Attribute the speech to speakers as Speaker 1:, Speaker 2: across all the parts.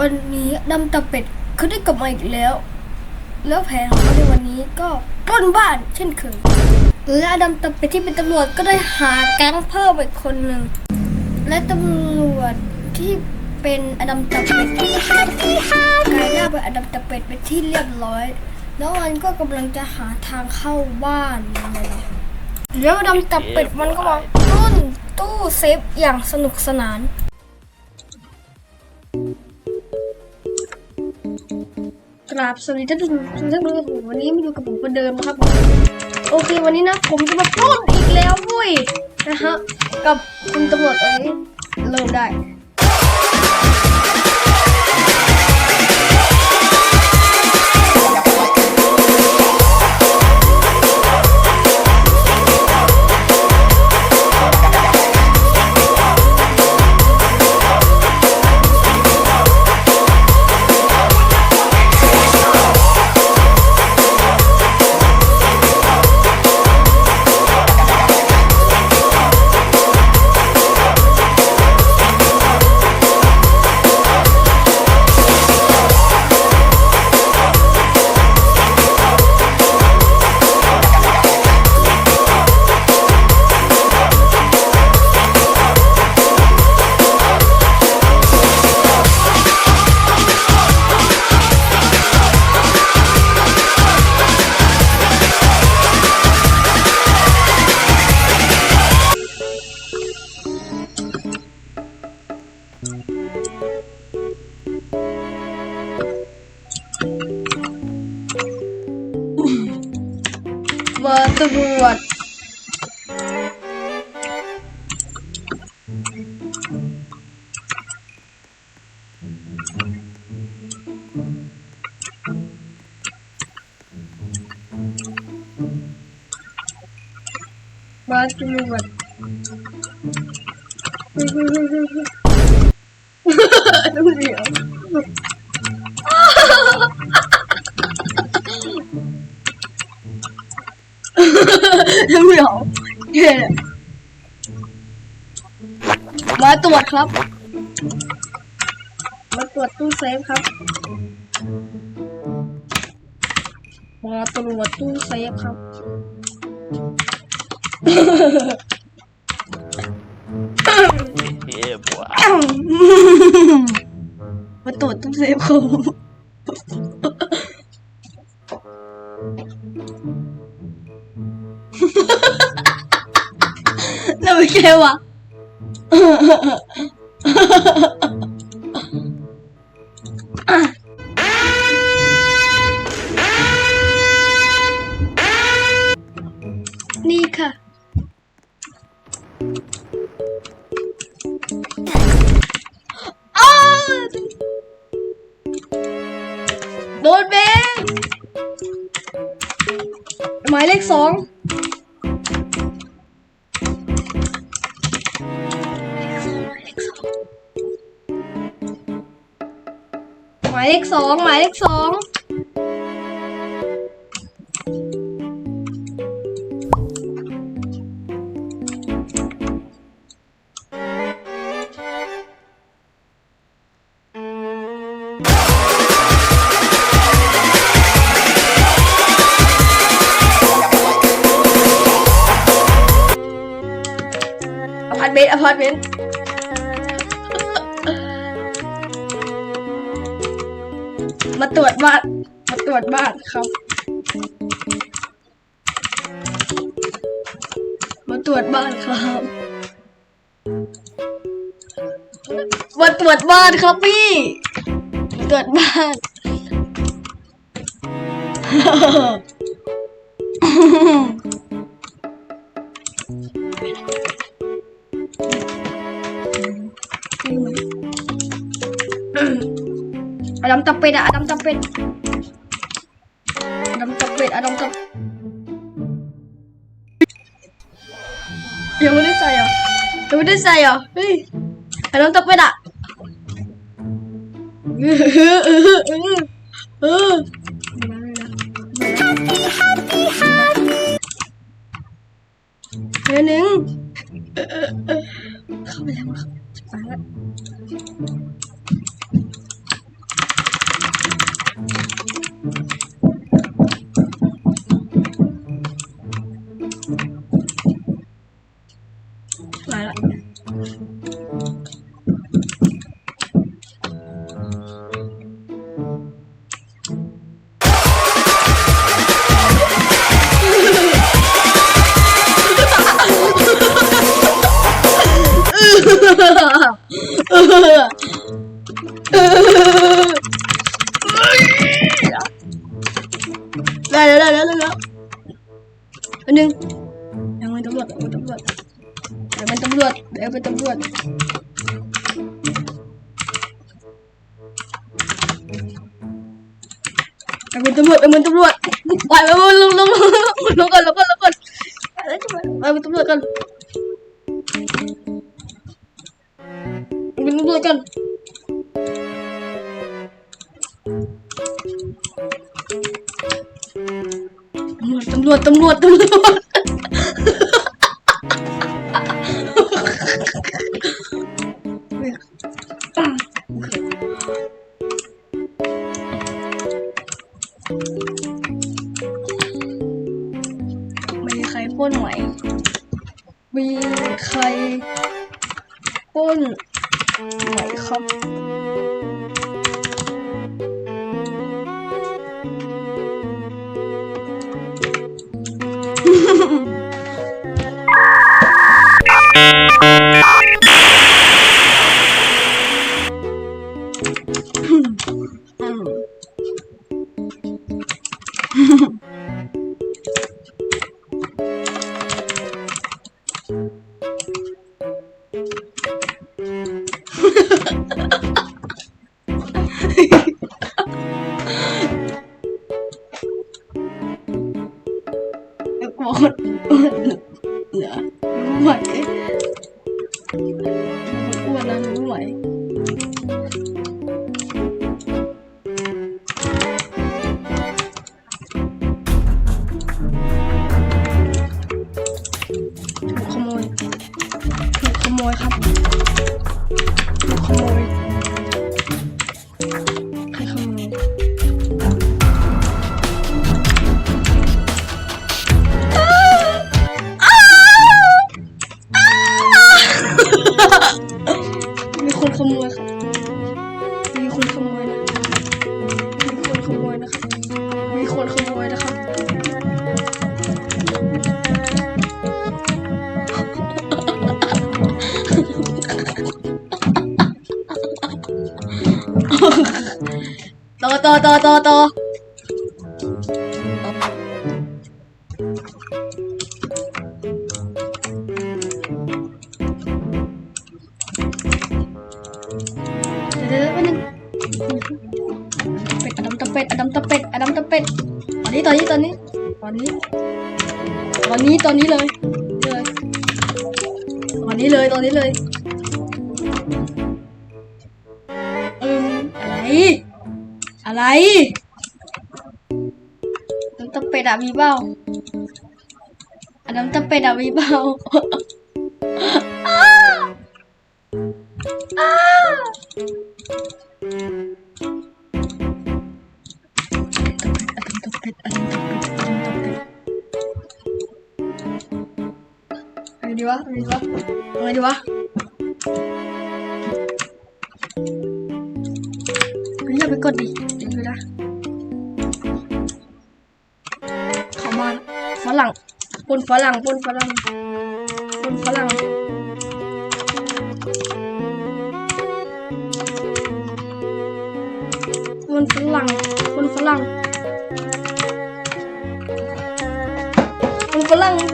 Speaker 1: วันนี้ดำตะเป็ดเขาได้กลับมาอีกแล้ว แล้วแผนของเขาในวันนี้ก็ปล้นบ้านเช่นเคยและดำตะเป็ดที่เป็นตำรวจก็ได้หาแก๊งเพิ่มอีกคนหนึ่งและตำรวจที่เป็นอดัมตะเป็ดกลายหน้าเป็นอดัมตะเป็ดเป็นที่เรียบร้อย แล้วมันก็กำลังจะหาทางเข้าบ้านยังไงล่ะแล้วอดัมตะเป็ดมันก็มาปล้นตู้เซฟอย่างสนุกสนาน กราบสวัสดีท่านผู้ชมทุกท่านด้วยวันนี้มาอยู่กับผมคนเดิมนะครับผมโอเควันนี้นะ ผมจะมาปล้นอีกแล้วเว้ยนะฮะกับคุณตำรวจเอ้ยเริ่มได้ เบอร์ เดี๋ยวเย่มาตรวจครับ มาตรวจตู้เซฟครับ มาตรวจตู้เซฟครับ
Speaker 2: Yeah, boy.
Speaker 1: มาตรวจตู้เซฟครับน่า ไม่แค่ายเลขสองหมายเลขสอง มาตรวจบ้านมาตรวจบ้านครับ มาตรวจบ้านครับมาตรวจบ้านครับพี่ตรวจบ้าน ดัมตะเป็ดอะดัมตะเป็ดอดัมตะเป็ดอะดัมตะยังไม่ได้ใส่เหรอยังไม่ได้ใส่เหรอเฮ้ยอดัมตะเป็ดอะเออเออเออเออเออเฮ้ยหนึ่งเออเออเออเข้าไปแล้วเข้าไปแล้ว Thank you. ี๋ยังเป็นตำรวจเดี๋ยังเป็นตำรวจยังเป็นตำรวจยังเป็นตำรวจไปไปลงลงลงลงก่อนลงก่อนลงก่อนไปเป็นตำรวจกันเป็นตำรวจกันตำรวจตำรวจตำรวจตำรวจ 大。不可以哼哼哼 ยครับ ต่อต่อต่อต่อต่อเดี๋ยวเดี๋ยวแป๊บนึงเป็ดอดัมตะเป็ดอดัมตะเป็ดอดัมตะเป็ดตอนนี้ตอนนี้ตอนนี้ตอนนี้ตอนนี้ตอนนี้เลยเลยตอนนี้เลยตอนนี้เลยเอืมอะไร อะไรน้ำตาเป็ดอะมีเปล่าอันน้ำตาเป็ดอะมีเปล่าอ้าอ้าเอาไงดีวะเอาไงดีวะเอาไงดีวะ อย่าไปกดดิเดี๋ยวนะเขามาฝรั่งปนฝรั่งปนฝรั่งปนฝรั่งปนฝรั่งปนฝรั่งปนฝรั่ง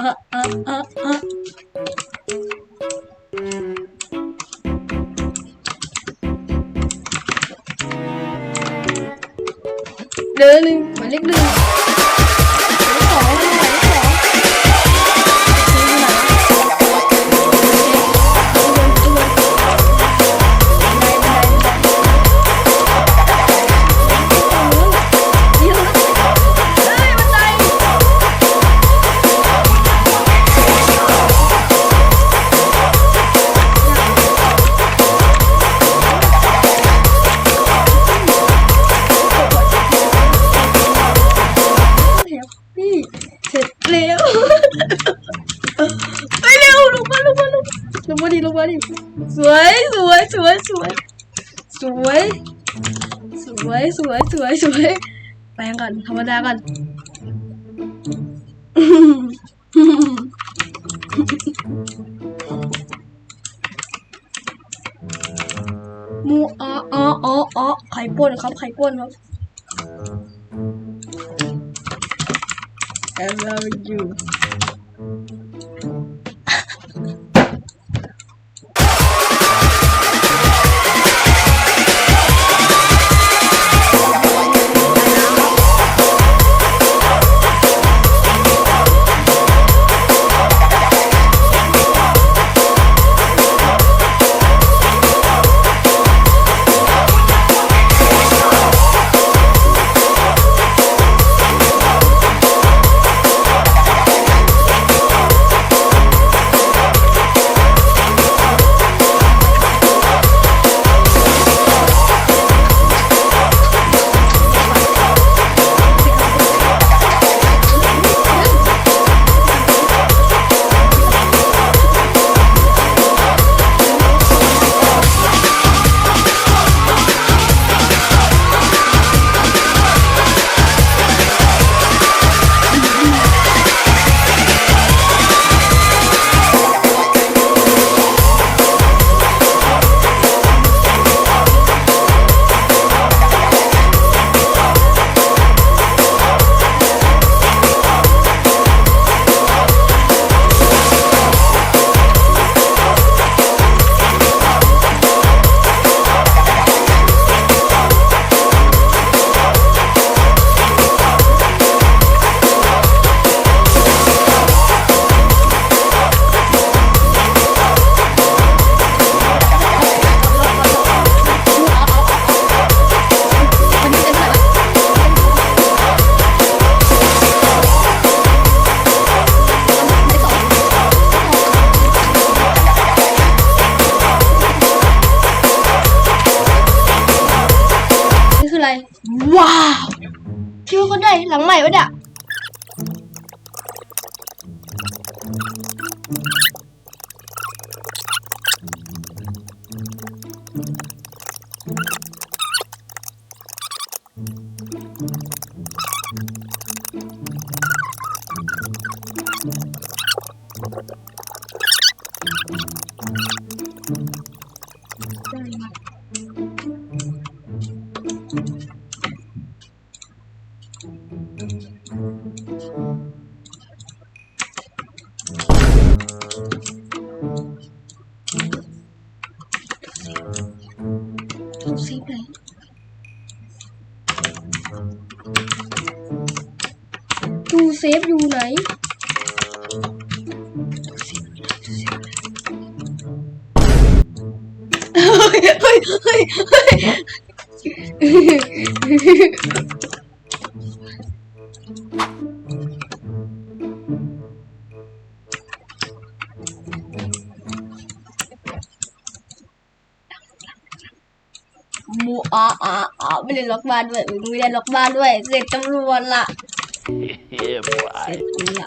Speaker 1: Đưa lên, mà liếc đưa. มาดิสวยสวยสวยสวยสวยสวยสวยสวยสวยแปลงก่อนธรรมดาก่อนมูอ๋ออ๋ออ๋ออ๋อไข่ป้นครับไข่ป้นครับ I love you ฮ้ยเฮ้ยเฮ้ยเฮ้ยมูอ่าอ่าอ่าไม่ได้ล็อกบ้านด้วยอุ๊ยไม่ได้ล็อกบ้านด้วย เสร็จตำรวจละ
Speaker 2: yeah, boy.
Speaker 1: เสร็จกูละ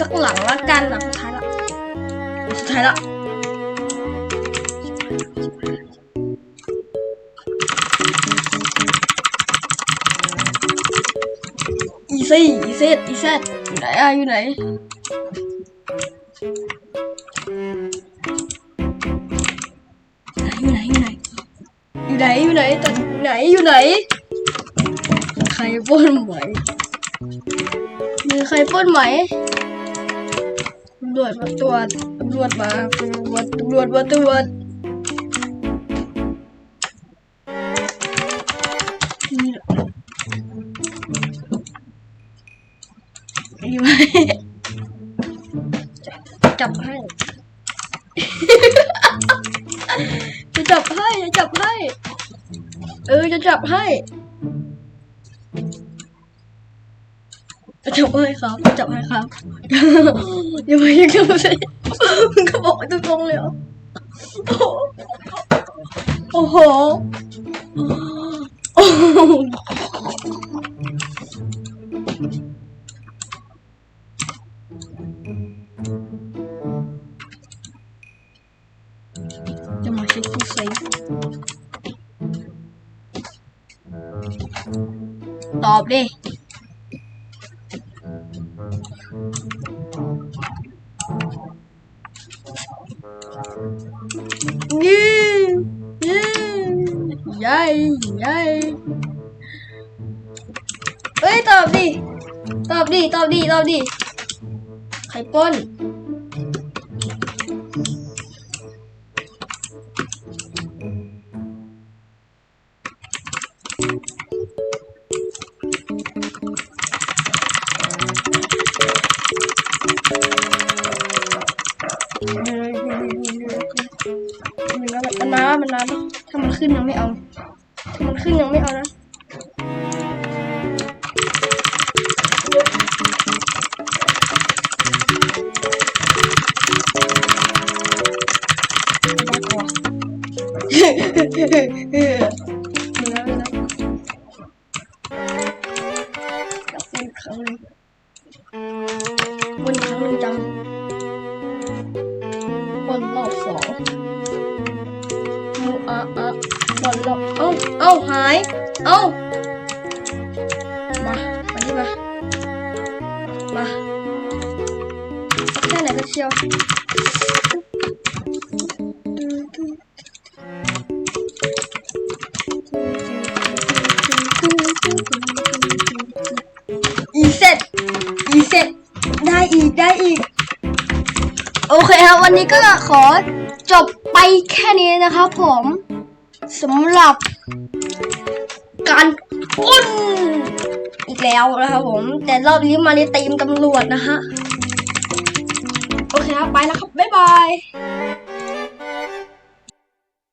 Speaker 1: สักหลังละกันหลังสุดท้ายละสุดท้ายละอีซี่อีเซตอีเซตอยู่ไหนอะอยู่ไหนอยู่ไหนอยู่ไหนอยู่ไหนอยู่ไหนตอนไหนอยู่ไหนใครป้นไหมมีใครป้นไหมำรวจมาตรวจตำรวจมาตำรวจตำรวจมาตรวจนี่ไว้จับให้จะจับให้จะจับให้ เออจะจับให้ จับให้ครับจับให้ครับยังไม่ยังไม่ใช่มึงก็บอกตรงๆเลยเหรอโอ้โห้ยตอบดิ ตอบดิ ตอบดิ ตอบดิไข่ป้น 嘿嘿嘿嘿 นี้ก็ขอจบไปแค่นี้นะครับผมสำหรับการปุ้นอีกแล้วนะครับผม แต่รอบนี้มาในตีมตำรวจนะฮะ โอเคครับ ไปแล้วครับ บ๊ายบาย